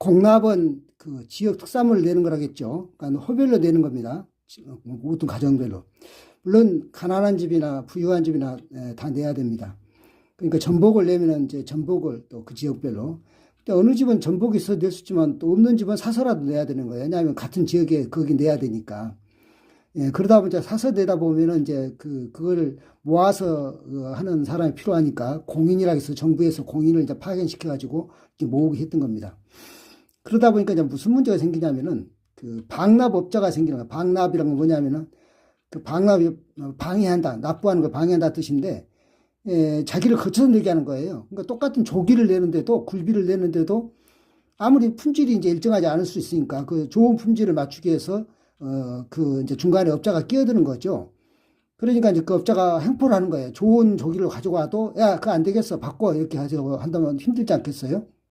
공납은 그 지역 특산물을 내는 거라겠죠. 그러니까 호별로 내는 겁니다. 모든 가정별로. 물론 가난한 집이나 부유한 집이나 에, 다 내야 됩니다. 그러니까 전복을 내면은 이제 전복을 또 그 지역별로. 근데 어느 집은 전복이 있어 낼 수 있지만 또 없는 집은 사서라도 내야 되는 거예요. 왜냐하면 같은 지역에 거기 내야 되니까. 예, 그러다 보니까 사서 내다 보면은 이제 그, 그걸 모아서 어, 하는 사람이 필요하니까 공인이라 해서 정부에서 공인을 이제 파견시켜가지고 모으게 했던 겁니다. 그러다 보니까 이제 무슨 문제가 생기냐면은 그 방납업자가 생기는 거예요. 방납이란 건 뭐냐면은 그 방납이 어, 방해한다, 납부하는 걸 방해한다 뜻인데 예, 자기를 거쳐서 내게 하는 거예요. 그러니까 똑같은 조기를 내는데도 굴비를 내는데도 아무리 품질이 이제 일정하지 않을 수 있으니까 그 좋은 품질을 맞추기 위해서 어, 그 이제 중간에 업자가 끼어드는 거죠. 그러니까 이제 그 업자가 행포를 하는 거예요. 좋은 조기를 가져와도 야, 그거 안 되겠어. 바꿔. 이렇게 하자고 한다면 힘들지 않겠어요?